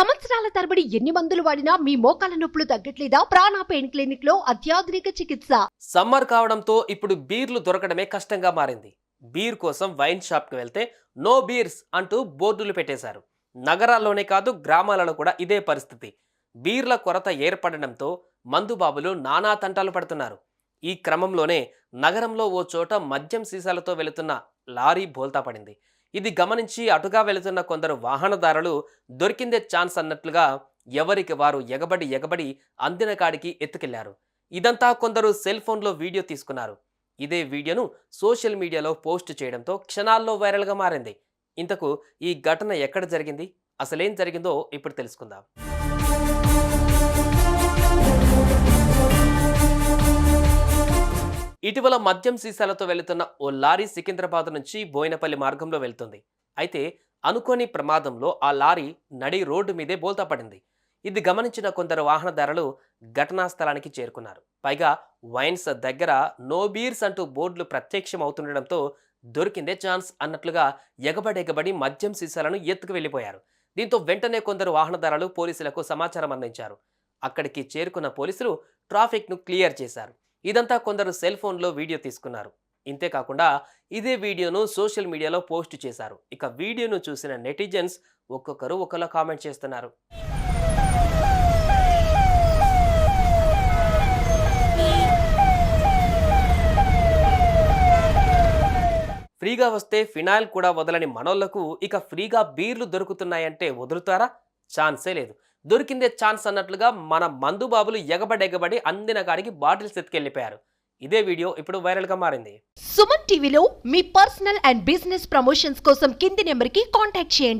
సంవత్సరాల తరబడి ఎన్ని మందులు వాడినా మీ మోకాల నొప్పులు తగ్గట్లేదా? ప్రాణా పెయిన్ క్లినిక్లో అత్యాధునిక చికిత్స. సమ్మర్ కావడంతో ఇప్పుడు బీర్లు దొరకడమే కష్టంగా మారింది. బీర్ కోసం వైన్ షాప్కి వెళ్తే నో బీర్స్ అంటూ బోర్డులు పెట్టేశారు. నగరాల్లోనే కాదు గ్రామాలలో కూడా ఇదే పరిస్థితి. బీర్ల కొరత ఏర్పడడంతో మందుబాబులు నానా తంటాలు పడుతున్నారు. ఈ క్రమంలోనే నగరంలో ఓ చోట మద్యం సీసాలతో వెళుతున్న లారీ బోల్తా పడింది. ఇది గమనించి అటుగా వెళుతున్న కొందరు వాహనదారులు దొరికిందే ఛాన్స్ అన్నట్లుగా ఎవరికి వారు ఎగబడి ఎగబడి అందిన కాడికి ఎత్తుకెళ్ళారు. ఇదంతా కొందరు సెల్ ఫోన్లో వీడియో తీసుకున్నారు. ఇదే వీడియోను సోషల్ మీడియాలో పోస్ట్ చేయడంతో క్షణాల్లో వైరల్గా మారింది. ఇంతకు ఈ ఘటన ఎక్కడ జరిగింది? అసలేం జరిగిందో ఇప్పుడు తెలుసుకుందాం. ఇటీవల మద్యం సీసాలతో వెళుతున్న ఓ లారీ సికింద్రాబాద్ నుంచి బోయినపల్లి మార్గంలో వెళ్తుంది. అయితే అనుకోని ప్రమాదంలో ఆ లారీ నడి రోడ్డు మీదే బోల్తా పడింది. ఇది గమనించిన కొందరు వాహనదారులు ఘటనా స్థలానికి చేరుకున్నారు. పైగా వైన్స్ దగ్గర నో బీర్స్ అంటూ బోర్డులు ప్రత్యక్షం అవుతుండడంతో దొరికిందే ఛాన్స్ అన్నట్లుగా ఎగబడెగబడి మద్యం సీసాలను ఎత్తుకు వెళ్ళిపోయారు. దీంతో వెంటనే కొందరు వాహనదారులు పోలీసులకు సమాచారం అందించారు. అక్కడికి చేరుకున్న పోలీసులు ట్రాఫిక్ను క్లియర్ చేశారు. ఇదంతా కొందరు సెల్ ఫోన్లో వీడియో తీసుకున్నారు. ఇంతేకాకుండా ఇదే వీడియోను సోషల్ మీడియాలో పోస్ట్ చేశారు. ఇక వీడియోను చూసిన నెటిజన్స్ ఒక్కొక్కరు ఒకలా కామెంట్ చేస్తున్నారు. ఫ్రీగా వస్తే ఫినాయిల్ కూడా వదలని మనోళ్ళకు ఇక ఫ్రీగా బీర్లు దొరుకుతున్నాయంటే వదులుతారా? ఛాన్సే లేదు. దొరికిందే ఛాన్స్ అన్నట్లుగా మన మందు బాబులు ఎగబడి అందిన కాడికి బాటిల్స్ ఎత్తుకెళ్ళిపోయారు. ఇదే వీడియో ఇప్పుడు వైరల్గా మారింది. సుమన్ టీవీలో మీ పర్సనల్ అండ్ బిజినెస్ ప్రమోషన్స్ కోసం కింది నెంబర్కి కాంటాక్ట్ చేయండి.